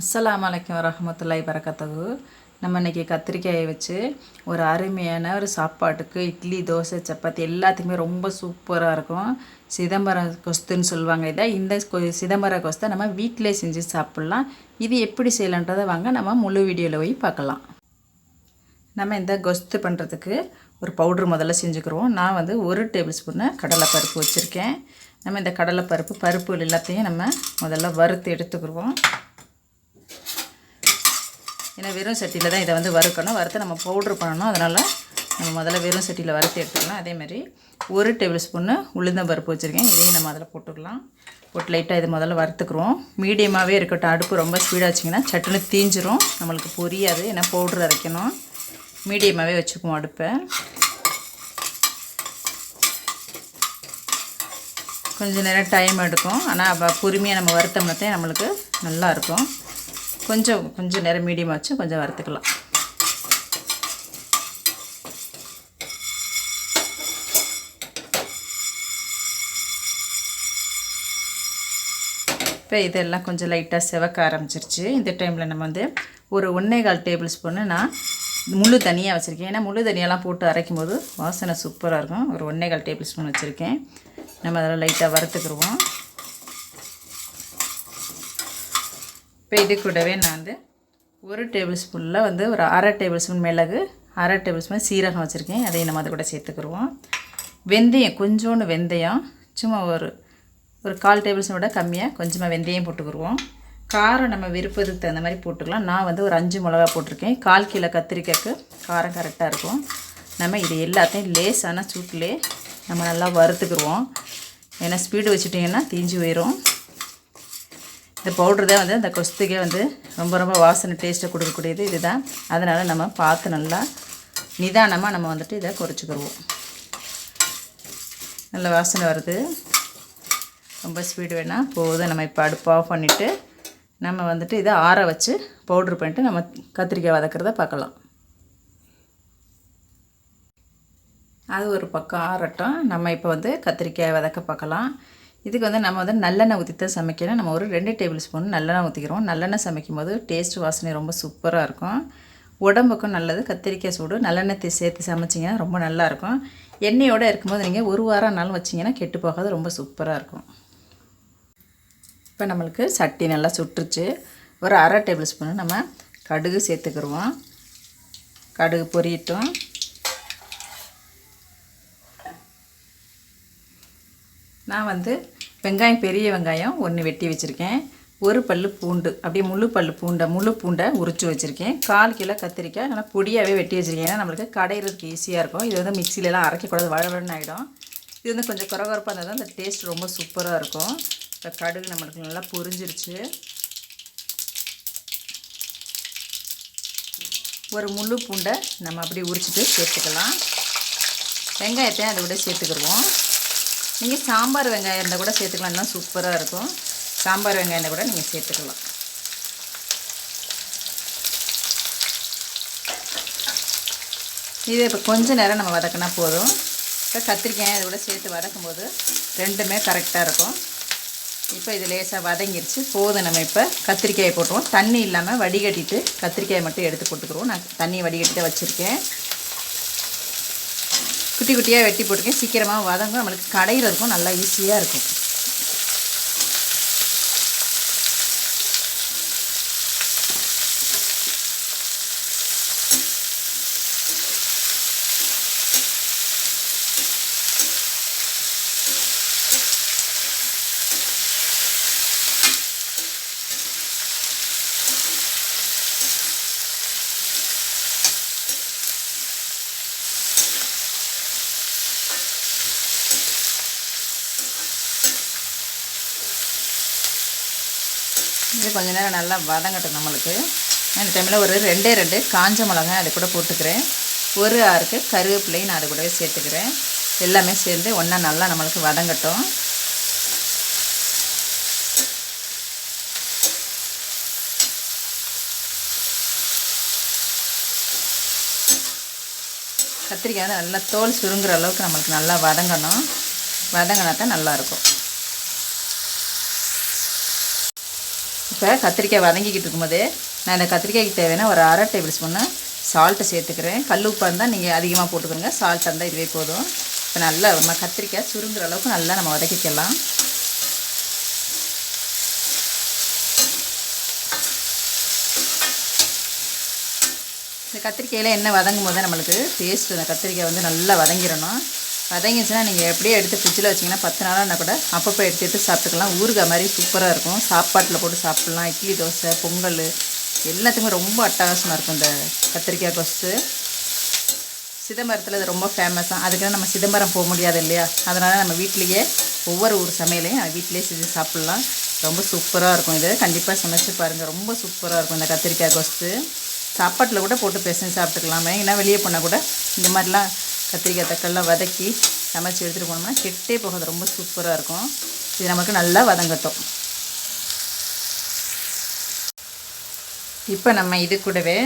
அஸ்லாம் வலைக்கம் வரமத்துல்லாய் பறக்கத்தகு நம்ம இன்றைக்கி கத்திரிக்காயை வச்சு ஒரு அருமையான ஒரு சாப்பாட்டுக்கு இட்லி தோசை சப்பாத்தி எல்லாத்துக்குமே ரொம்ப சூப்பராக இருக்கும். சிதம்பரம் கொஸ்துன்னு சொல்லுவாங்க இதை. இந்த கொ- கொஸ்தை நம்ம வீட்டிலே செஞ்சு சாப்பிட்லாம். இது எப்படி செய்யலான்றதை வாங்க நம்ம முழு வீடியோவில் போய் பார்க்கலாம். நம்ம இந்த கொஸ்து பண்ணுறதுக்கு ஒரு பவுட்ரு முதல்ல செஞ்சுக்கிறோம். நான் வந்து ஒரு டேபிள் ஸ்பூனை கடலைப்பருப்பு வச்சுருக்கேன். நம்ம இந்த கடலைப்பருப்பு பருப்பு எல்லாத்தையும் நம்ம முதல்ல வறுத்து எடுத்துக்கிறோம். ஏன்னா வெறும் சட்டியில் தான் இதை வந்து வறுக்கணும். வறுத்து நம்ம பவுட்ரு பண்ணணும். அதனால் நம்ம முதல்ல வெறும் சட்டியில் வறுத்து எடுத்துக்கலாம். அதே மாதிரி ஒரு டேபிள் ஸ்பூன்னு உளுந்தம் பருப்பு வச்சுருக்கேன். இதையும் நம்ம அதில் போட்டுக்கலாம். போட்டு லைட்டாக இது முதல்ல வறுத்துக்குருவோம் மீடியமாகவே இருக்கட்டும். அடுப்பு ரொம்ப ஸ்பீடாச்சிங்கன்னா சட்டுன்னு தீஞ்சிரும். நம்மளுக்கு புரியாது. ஏன்னா பவுட்ரு அரைக்கணும். மீடியமாகவே வச்சுக்குவோம் அடுப்பை. கொஞ்சம் நேரம் டைம் எடுக்கும். ஆனால் பொறுமையாக நம்ம வறுத்தோம்னத்தே நம்மளுக்கு நல்லா இருக்கும். கொஞ்சம் கொஞ்சம் நேரம் மீடியமாக வச்சு கொஞ்சம் வறுத்துக்கலாம். இப்போ இதெல்லாம் கொஞ்சம் லைட்டாக செவக்க ஆரம்பிச்சிருச்சு. இந்த டைமில் நம்ம வந்து ஒரு ஒன்றே கால் டேபிள் ஸ்பூனு நான் முழு தனியாக வச்சுருக்கேன். ஏன்னா முழு தனியாலாம் போட்டு அரைக்கும் போது வாசனை சூப்பராக இருக்கும். ஒரு ஒன்றே கால் டேபிள் ஸ்பூன் வச்சுருக்கேன். நம்ம அதெல்லாம் லைட்டாக வறுத்துக்கிடுவோம் இப்போ இது கூடவே நான் வந்து ஒரு டேபிள் ஸ்பூனில் வந்து ஒரு அரை டேபிள் ஸ்பூன் மிளகு அரை டேபிள் ஸ்பூன் சீரகம் வச்சுருக்கேன். அதையும் நம்ம அது கூட சேர்த்துக்குருவோம். வெந்தயம் கொஞ்சோண்டு வெந்தயம். சும்மா ஒரு ஒரு கால் டேபிள் ஸ்பூனோட விட கம்மியாக கொஞ்சமாக வெந்தயம் போட்டுக்குருவோம். காரம் நம்ம விருப்பத்துக்கு தகுந்த மாதிரி போட்டுக்கலாம். நான் வந்து ஒரு அஞ்சு மிளகா போட்டிருக்கேன். கால் கிலோ கத்திரிக்காய்க்கு காரம் கரெக்டாக இருக்கும். நம்ம இது எல்லாத்தையும் லேசான சூட்டிலே நம்ம நல்லா வறுத்துக்குருவோம். ஏன்னா ஸ்பீடு வச்சுட்டிங்கன்னா தீஞ்சு போயிடும் இந்த பவுட்ரு தான் வந்து அந்த கொஸ்துக்கே வந்து ரொம்ப ரொம்ப வாசனை டேஸ்ட்டை கொடுக்கக்கூடியது இதுதான். அதனால் நம்ம பார்த்து நல்லா நிதானமாக நம்ம வந்துட்டு இதை குறைச்சிக்கிடுவோம் நல்ல வாசனை வருது. ரொம்ப ஸ்பீடு வேணால் போதும். நம்ம இப்போ அடுப்பு ஆஃப் பண்ணிவிட்டு நம்ம வந்துட்டு இதை ஆற வச்சு பவுட்ரு பண்ணிட்டு நம்ம கத்திரிக்காய் வதக்கிறத பார்க்கலாம். அது ஒரு பக்கம் ஆறட்டும். நம்ம இப்போ வந்து கத்திரிக்காய் வதக்க பார்க்கலாம். இதுக்கு வந்து நம்ம வந்து நல்லெண்ணெய் ஊற்றி தான் சமைக்கணும். நம்ம ஒரு ரெண்டு டேபிள் ஸ்பூன் நல்லெண்ணெய் ஊற்றிக்கிறோம் நல்லெண்ணெய் சமைக்கும் போது டேஸ்ட் வாசனை ரொம்ப சூப்பராக இருக்கும். உடம்புக்கும் நல்லது. கத்திரிக்காய் சூடு. நல்லெண்ணெய் சேர்த்து சமைச்சிங்கன்னா ரொம்ப நல்லாயிருக்கும் எண்ணெயோடு இருக்கும்போது நீங்கள் ஒரு வாரம் நாள் வச்சிங்கன்னா கெட்டு போகாது. ரொம்ப சூப்பராக இருக்கும். இப்போ நம்மளுக்கு சட்டி நல்லா சுட்டுருச்சு ஒரு அரை டேபிள் ஸ்பூன் நம்ம கடுகு சேர்த்துக்கிடுவோம் கடுகு பொரியட்டும். நான் வந்து வெங்காயம் பெரிய வெங்காயம் ஒன்று வெட்டி வச்சுருக்கேன். ஒரு பல் பூண்டு அப்படியே முழு பல் பூண்டை முழு பூண்டை உரிச்சு வச்சுருக்கேன். கால் கிலோ கத்திரிக்காய் நல்லா பொடியாகவே வெட்டி வச்சுருக்கேன். ஏன்னா நம்மளுக்கு கடையிறதுக்கு ஈஸியாக இருக்கும். இது வந்து மிக்சிலலாம் அரைக்கக்கூடாது வழவழன்னு ஆகிடும் இது வந்து கொஞ்சம் குறகுறப்பாக இருந்தால் தான் அந்த டேஸ்ட் ரொம்ப சூப்பராக இருக்கும். இப்போ கடுகு நம்மளுக்கு நல்லா பொரிஞ்சிருச்சு. ஒரு முழு பூண்டை நம்ம அப்படியே உரிச்சிட்டு சேர்த்துக்கலாம். வெங்காயத்தையும் அதை விட சேர்த்துக்கிடுவோம். நீங்கள் சாம்பார் வெங்காயம் இருந்தால் கூட சேர்த்துக்கலாம். இன்னும் சூப்பராக இருக்கும். சாம்பார் வெங்காயம் இருந்தால் கூட நீங்கள் சேர்த்துக்கலாம். இது இப்போ கொஞ்ச நேரம் நம்ம வதக்கினா போதும். இப்போ கத்திரிக்காய் அதை கூட சேர்த்து வதக்கும் போது ரெண்டுமே கரெக்டாக இருக்கும். இப்போ இது லேசாக வதங்கிருச்சு. போதும் நம்ம இப்போ கத்திரிக்காயை போட்டுருவோம். தண்ணி இல்லாமல் வடிகட்டிட்டு கத்திரிக்காயை மட்டும் எடுத்து போட்டுக்கிறோம் நான் தண்ணியை தான் வச்சுருக்கேன். குட்டி குட்டியாக வெட்டி போட்டிருக்கேன் சீக்கிரமாக வதங்கும். நம்மளுக்கு கடையிறதுக்கும் நல்லா ஈஸியாக இருக்கும். இது கொஞ்ச நேரம் நல்லா வதங்கட்டும் நம்மளுக்கு. இந்த டைமில் ஒரு ரெண்டே ரெண்டு காஞ்ச மிளகாய் அது கூட போட்டுக்கிறேன். ஒரு ஆறுக்கு கருவேப்பிலையும் நான் அது கூடவே சேர்த்துக்கிறேன். எல்லாமே சேர்ந்து ஒன்றா நல்லா நம்மளுக்கு வதங்கட்டும். கத்திரிக்காய் நல்லா தோல் சுருங்குற அளவுக்கு நம்மளுக்கு நல்லா வதங்கணும். வதங்கினா தான் நல்லாயிருக்கும் இப்போ கத்திரிக்காய் வதங்கிக்கிட்டு இருக்கும்போது நான் இந்த கத்திரிக்காய்க்கு தேவையான ஒரு அரை டேபிள் ஸ்பூன்னு சால்ட்டை சேர்த்துக்கிறேன். கல் உப்பாக இருந்தால் நீங்கள் அதிகமாக போட்டுக்கோங்க. சால்ட் இருந்தால் இதுவே போதும். இப்போ நல்லா நம்ம கத்திரிக்காய் சுருங்குற அளவுக்கு நல்லா நம்ம வதக்கிக்கலாம். இந்த கத்திரிக்காயில் என்ன வதங்கும் போது நம்மளுக்கு டேஸ்ட் இந்த கத்திரிக்காய் வந்து நல்லா வதங்கிடணும். வதங்கிச்சுன்னா நீங்கள் எப்படியே எடுத்து ஃப்ரிட்ஜில் வச்சிங்கன்னா பத்து நாளாக கூட அப்பப்போ எடுத்து எடுத்து சாப்பிட்டுக்கலாம். ஊறுகாய் மாதிரி சூப்பராக இருக்கும். சாப்பாட்டில் போட்டு சாப்பிட்லாம். இட்லி தோசை பொங்கல் எல்லாத்துக்குமே ரொம்ப அட்டகாசமாக இருக்கும் இந்த கத்திரிக்காய் கொஸ்து. சிதம்பரத்தில் இது ரொம்ப ஃபேமஸாக அதுக்கெல்லாம் நம்ம சிதம்பரம் போக முடியாது இல்லையா? அதனால் நம்ம வீட்லேயே ஒவ்வொரு ஊர் சமையலையும் வீட்டிலேயே செஞ்சு சாப்பிட்லாம். ரொம்ப சூப்பராக இருக்கும் இது. கண்டிப்பாக சமைச்சு பாருங்கள் ரொம்ப சூப்பராக இருக்கும் இந்த கத்திரிக்காய் கொஸ்து. சாப்பாட்டில் கூட போட்டு பேசி சாப்பிட்டுக்கலாமே. ஏன்னா வெளியே போனால் கூட இந்த மாதிரிலாம் கத்திரிக்காய் தக்காளிலாம் வதக்கி சமைச்சி எடுத்துகிட்டு போனோம்னா கெட்டே போகாது. ரொம்ப சூப்பராக இருக்கும். இது நமக்கு நல்லா வதங்கட்டும். இப்போ நம்ம இது கூடவே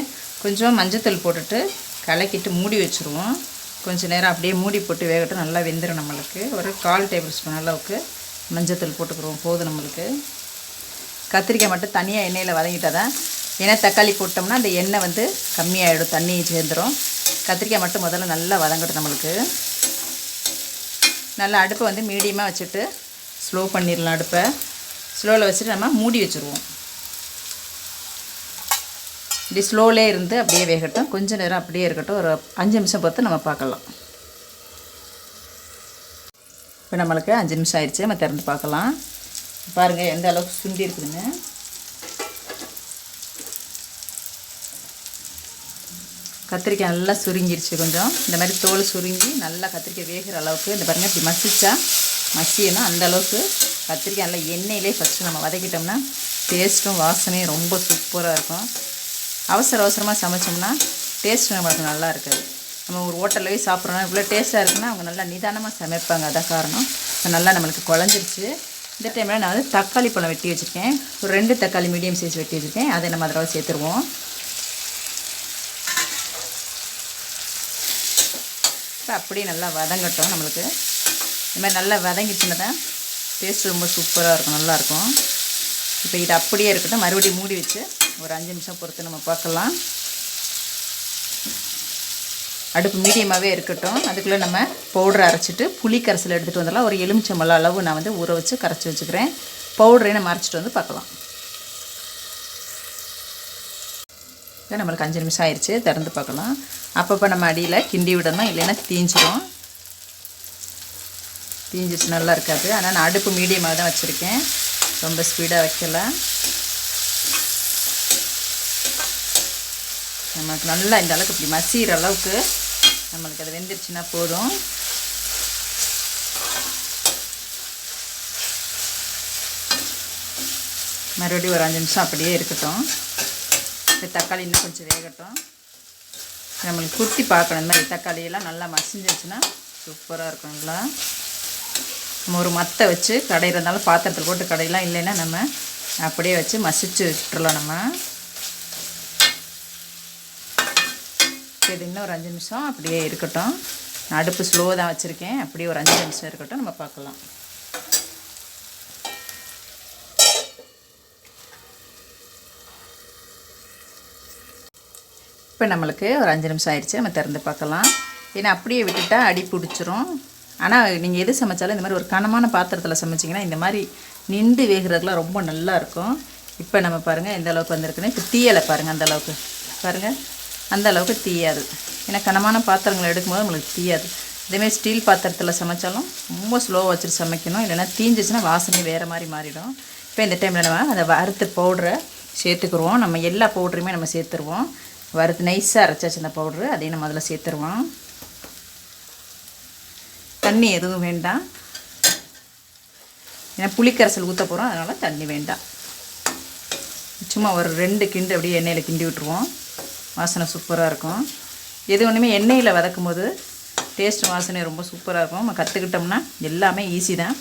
கொஞ்சம் மஞ்சத்தூள் போட்டுட்டு கலக்கிட்டு மூடி வச்சுருவோம். கொஞ்சம் நேரம் அப்படியே மூடி போட்டு வேகட்டும். நல்லா வெந்துடும் நம்மளுக்கு. ஒரு கால் டேபிள் ஸ்பூன் அளவுக்கு மஞ்சத்தூள் போட்டுக்கிறோம் போதும் நம்மளுக்கு. கத்திரிக்காய் மட்டும் தனியாக எண்ணெயில் வதங்கிட்டால் தான் ஏன்னா தக்காளி போட்டோம்னா அந்த எண்ணெய் வந்து கம்மியாகிடும் தண்ணி சேர்ந்துடும் கத்திரிக்காய் மட்டும் முதல்ல நல்லா வதங்கட்டும் நம்மளுக்கு. நல்லா அடுப்பை வந்து மீடியமாக வச்சுட்டு ஸ்லோ பண்ணிடலாம் அடுப்பை. ஸ்லோவில் வச்சுட்டு நம்ம மூடி வச்சுருவோம். இப்படி ஸ்லோலே இருந்து அப்படியே வேகட்டும். கொஞ்ச நேரம் அப்படியே இருக்கட்டும். ஒரு அஞ்சு நிமிஷம் பொறுத்து நம்ம பார்க்கலாம். இப்போ நம்மளுக்கு அஞ்சு நிமிஷம் ஆயிடுச்சு. நம்ம திறந்து பார்க்கலாம். பாருங்கள் எந்த அளவுக்கு சுண்டி இருக்குதுங்க கத்திரிக்காய் நல்லா சுருங்கிருச்சு கொஞ்சம். இந்த மாதிரி தோல் சுருங்கி நல்லா கத்திரிக்காய் வேகிற அளவுக்கு இந்த பாருங்கள் இப்படி மசிச்சா மசியனா அந்த அளவுக்கு கத்திரிக்காய் நல்லா எண்ணெயிலே ஃபஸ்ட்டு நம்ம வதக்கிட்டோம்னா டேஸ்ட்டும் வாசனையும் ரொம்ப சூப்பராக இருக்கும். அவசர அவசரமாக சமைச்சோம்னா டேஸ்ட் நம்மளுக்கு நல்லா இருக்காது. நம்ம ஒரு ஹோட்டலில் போய் சாப்பிட்றோம்னா இவ்வளோ டேஸ்ட்டாக இருக்குன்னா அவங்க நல்லா நிதானமாக சமைப்பாங்க. அதான் காரணம். இப்போ நல்லா நம்மளுக்கு குழஞ்சிருச்சு. இந்த டைமில் நான் வந்து தக்காளி பழம் வெட்டி வச்சுருக்கேன். ஒரு ரெண்டு தக்காளி மீடியம் சைஸ் வெட்டி வச்சுருக்கேன். அதை நம்ம அதில் சேர்த்துருவோம். இப்போ அப்படியே நல்லா வதங்கட்டும் நம்மளுக்கு. இந்த மாதிரி நல்லா வதங்கிச்சுன்னா தான் டேஸ்ட் ரொம்ப சூப்பராக இருக்கும் நல்லாயிருக்கும் இப்போ இது அப்படியே இருக்கட்டும். மறுபடியும் மூடி வச்சு ஒரு அஞ்சு நிமிஷம் பொறுத்து நம்ம பார்க்கலாம். அடுப்பு மீடியமாகவே இருக்கட்டும். அதுக்குள்ளே நம்ம பவுடரை அரைச்சிட்டு புளி கரைசல் எடுத்துகிட்டு வந்துடலாம். ஒரு எலுமிச்சம்பழம் அளவு நான் வந்து ஊற வச்சு கரைச்சி வச்சுக்கிறேன். பவுடரையும் நம்ம அரைச்சிட்டு வந்து பார்க்கலாம். இப்போ நம்மளுக்கு அஞ்சு நிமிஷம் ஆயிடுச்சு திறந்து பார்க்கலாம். அப்பப்போ நம்ம அடியில் கிண்டி விடணும் இல்லைன்னா தீஞ்சிரும். தீஞ்சிச்சு நல்லா இருக்காது. ஆனால் நான் அடுப்பு மீடியமாக தான் வச்சுருக்கேன். ரொம்ப ஸ்பீடாக வைக்கல. நமக்கு நல்லா இந்த அளவுக்கு இப்படி மசிகிற அளவுக்கு நம்மளுக்கு அது வெந்துருச்சுன்னா போதும். மறுபடியும் ஒரு அஞ்சு நிமிஷம் அப்படியே இருக்கட்டும். இப்போ தக்காளி இன்னும் கொஞ்சம் வேகட்டும். நம்மளுக்கு குத்தி பார்க்கணும். இந்த மாதிரி தக்காளியெல்லாம் நல்லா மசிஞ்சிச்சுன்னா சூப்பராக இருக்கும் நம்ம ஒரு மத்தை வச்சு கடையில் இருந்தாலும் பாத்திரத்தில் போட்டு கடையெல்லாம் இல்லைன்னா நம்ம அப்படியே வச்சு மசிச்சு விட்டுறலாம் நம்ம. இது இன்னும் ஒரு அஞ்சு நிமிஷம் அப்படியே இருக்கட்டும். நான் அடுப்பு ஸ்லோ தான் வச்சுருக்கேன். அப்படியே ஒரு அஞ்சு நிமிஷம் இருக்கட்டும். நம்ம பார்க்கலாம். இப்போ நம்மளுக்கு ஒரு அஞ்சு நிமிஷம் ஆயிடுச்சு. நம்ம திறந்து பார்க்கலாம். ஏன்னா அப்படியே விட்டுட்டா அடி பிடிச்சிரும். ஆனால் நீங்கள் எது சமைச்சாலும் இந்த மாதிரி ஒரு கனமான பாத்திரத்தில் சமைச்சிங்கன்னா இந்த மாதிரி நின்று வேகிறதுக்குலாம் ரொம்ப நல்லா இருக்கும். இப்போ நம்ம பாருங்கள் எந்த அளவுக்கு வந்திருக்குன்னு. இப்போ தீயலை பாருங்கள் அந்த அளவுக்கு. பாருங்கள் அந்த அளவுக்கு தீயாது. ஏன்னா கனமான பாத்திரங்களை எடுக்கும்போது நம்மளுக்கு தீயாது. இதேமாதிரி ஸ்டீல் பாத்திரத்தில் சமைச்சாலும் ரொம்ப ஸ்லோவாக வச்சுட்டு சமைக்கணும். இல்லைன்னா தீஞ்சிச்சுன்னா வாசனை வேறு மாதிரி மாறிடும். இப்போ இந்த டைமில் நம்ம அந்த வறுத்து பவுடரை சேர்த்துக்குருவோம். நம்ம எல்லா பவுடரையுமே நம்ம சேர்த்துருவோம். வறுத்து நைஸாக அரைச்சாச்சு அந்த பவுட்ரு அதையும் நம்ம அதில் சேர்த்துருவோம். தண்ணி எதுவும் வேண்டாம். ஏன்னா புளிக்கரைசல் ஊற்ற போகிறோம் அதனால் தண்ணி வேண்டாம். சும்மா ஒரு ரெண்டு கிண்டு அப்படியே எண்ணெயில் கிண்டி விட்டுருவோம். வாசனை சூப்பராக இருக்கும். எது ஒன்றுமே எண்ணெயில் வதக்கும் போது டேஸ்ட் வாசனை ரொம்ப சூப்பராக இருக்கும். நம்ம கற்றுக்கிட்டோம்னா எல்லாமே ஈஸி தான்.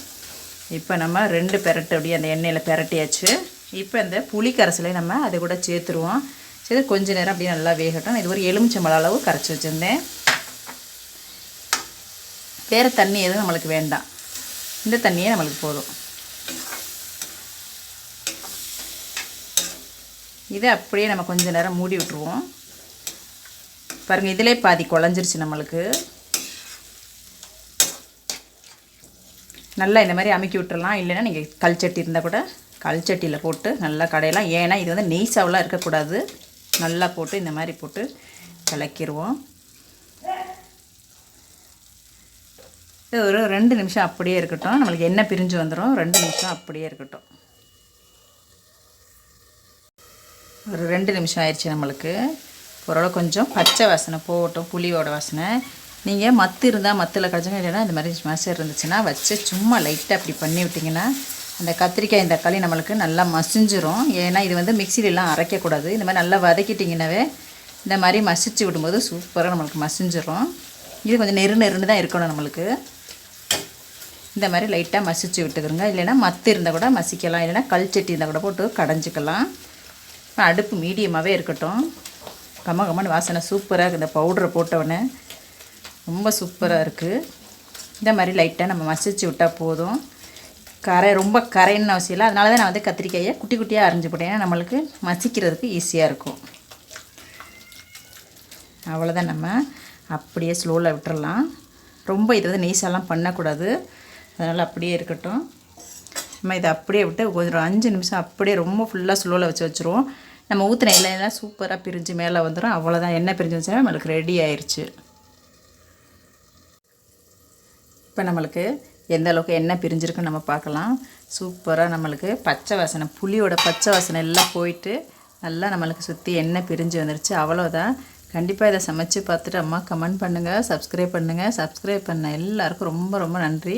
இப்போ நம்ம ரெண்டு பெரட்டு அப்படியே அந்த எண்ணெயில் பெரட்டியாச்சு. இப்போ இந்த புளி கரைசலை நம்ம அதை கூட சேர்த்துருவோம். சரி கொஞ்ச நேரம் அப்படியே நல்லா வேகட்டும். இது ஒரு எலுமிச்சம்பழ அளவு கரைச்சி வச்சுருந்தேன். வேறு தண்ணி எதுவும் நம்மளுக்கு வேண்டாம். இந்த தண்ணியே நம்மளுக்கு போதும். இதை அப்படியே நம்ம கொஞ்ச நேரம் மூடி விட்டுருவோம். பாருங்கள் இதிலே பாதி குழஞ்சிருச்சு நம்மளுக்கு. நல்லா இந்த மாதிரி அமுக்கி விட்டுறலாம். இல்லைன்னா நீங்கள் கல் சட்டி இருந்தால் கூட கல் சட்டியில் போட்டு நல்லா கடையலாம். ஏன்னா இது வந்து நெய் சாவெலாம் இருக்கக்கூடாது. நல்லா போட்டு இந்த மாதிரி போட்டு கலக்கிடுவோம் இது ஒரு ரெண்டு நிமிஷம் அப்படியே இருக்கட்டும். நம்மளுக்கு எண்ணெய் பிரிஞ்சு வந்துடும் ரெண்டு நிமிஷம் அப்படியே இருக்கட்டும். ஒரு ரெண்டு நிமிஷம் ஆயிடுச்சு நம்மளுக்கு. பொருளை கொஞ்சம் பச்சை வாசனை போகட்டும். புளியோட வாசனை. நீங்கள் மத்து இருந்தால் மத்தில் கிடச்சுங்க இல்லைன்னா இந்த மாதிரி மசர் இருந்துச்சுன்னா வச்சு சும்மா லைட்டாக அப்படி பண்ணி விட்டிங்கன்னா அந்த கத்திரிக்காய் இந்த தக்காளி நம்மளுக்கு நல்லா மசிஞ்சிரும். ஏன்னா இது வந்து மிக்சிலெலாம் அரைக்கக்கூடாது. இந்த மாதிரி நல்லா வதக்கிட்டிங்கனாவே இந்த மாதிரி மசிச்சு விடும்போது சூப்பராக நம்மளுக்கு மசிஞ்சிரும். இது கொஞ்சம் நெரு நெருன்னு தான் இருக்கணும் நம்மளுக்கு. இந்த மாதிரி லைட்டாக மசிச்சு விட்டுக்கிறோங்க இல்லைன்னா மத்து இருந்தால் கூட மசிக்கலாம். இல்லைன்னா கல் சட்டி இருந்தால் கூட போட்டு கடைஞ்சிக்கலாம். அடுப்பு மீடியமாகவே இருக்கட்டும். கம்ம கம்மன்னு வாசனை சூப்பராக இருக்குது. இந்த பவுடரை போட்டவுடனே ரொம்ப சூப்பராக இருக்குது இந்த மாதிரி லைட்டாக நம்ம மசிச்சு விட்டால் போதும். கரை ரொம்ப கரைன்னு அவசியம் இல்லை. அதனால தான் நான் வந்து கத்திரிக்காயை குட்டி குட்டியாக அரைஞ்சி போட்டேன். ஏன்னா நம்மளுக்கு மசிக்கிறதுக்கு ஈஸியாக இருக்கும். அவ்வளோதான் நம்ம. அப்படியே ஸ்லோவில் விட்டுறலாம். ரொம்ப இது வந்து நெய்ஸெல்லாம் பண்ணக்கூடாது. அதனால் அப்படியே இருக்கட்டும். நம்ம இதை அப்படியே விட்டு கொஞ்சம் அஞ்சு நிமிஷம் அப்படியே ரொம்ப ஃபுல்லாக ஸ்லோவில் வச்சு வச்சுருவோம். நம்ம ஊற்றின எல்லாம் சூப்பராக பிரிஞ்சு மேலே வந்துடும் அவ்வளோதான் எண்ணெய் பிரிஞ்சு வச்சுன்னா நம்மளுக்கு ரெடி ஆயிடுச்சு இப்போ நம்மளுக்கு எந்த அளவுக்கு எண்ணெய் பிரிஞ்சிருக்குன்னு நம்ம பார்க்கலாம். சூப்பராக நம்மளுக்கு பச்சை வாசனை புளியோட பச்சை வாசனை எல்லாம் போயிட்டு நல்லா நம்மளுக்கு சுற்றி எண்ணெய் பிரிஞ்சு வந்துருச்சு. அவ்வளோதான் கண்டிப்பாக இதை சமைச்சு பார்த்துட்டு அம்மா கமெண்ட் பண்ணுங்கள் சப்ஸ்கிரைப் பண்ணுங்கள் சப்ஸ்கிரைப் பண்ண எல்லாருக்கும் ரொம்ப ரொம்ப நன்றி.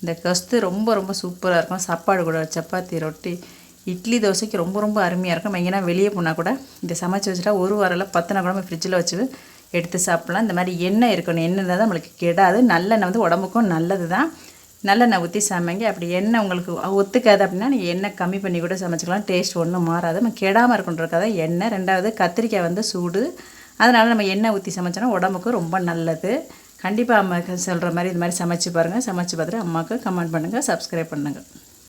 இந்த கஸ்து ரொம்ப ரொம்ப சூப்பராக இருக்கும். சாப்பாடு கூட சப்பாத்தி ரொட்டி இட்லி தோசைக்கு ரொம்ப ரொம்ப அருமையாக இருக்கும். மெயினாக வெளியே போனால் கூட இதை சமைச்சு வச்சுட்டா ஒரு வாரம் பத்து நாள் கூட நம்ம ஃப்ரிட்ஜில் வச்சு எடுத்து சாப்பிட்லாம். இந்த மாதிரி எண்ணெய் இருக்கணும். எண்ணெய் இருந்தால் தான் நம்மளுக்கு கெடாது. நல்லெண்ணெய் வந்து உடம்புக்கும் நல்லது தான் நல்லெண்ணெய் ஊற்றி சமைங்க. அப்படி எண்ணெய் உங்களுக்கு ஒத்துக்காது அப்படின்னா நீங்கள் எண்ணெய் கம்மி பண்ணி கூட சமைச்சிக்கலாம். டேஸ்ட் ஒன்றும் மாறாது. நம்ம கெடாமல் இருக்குன்றக்காக எண்ணெய். ரெண்டாவது கத்திரிக்காய் வந்து சூடு. அதனால் நம்ம எண்ணெய் ஊற்றி சமைச்சோன்னா உடம்புக்கு ரொம்ப நல்லது. கண்டிப்பாக அம்மா சொல்கிற மாதிரி இது மாதிரி சமைச்சு பாருங்கள் சமைச்சு பார்த்துட்டு அம்மாவுக்கு கமெண்ட் பண்ணுங்கள் சப்ஸ்கிரைப் பண்ணுங்கள்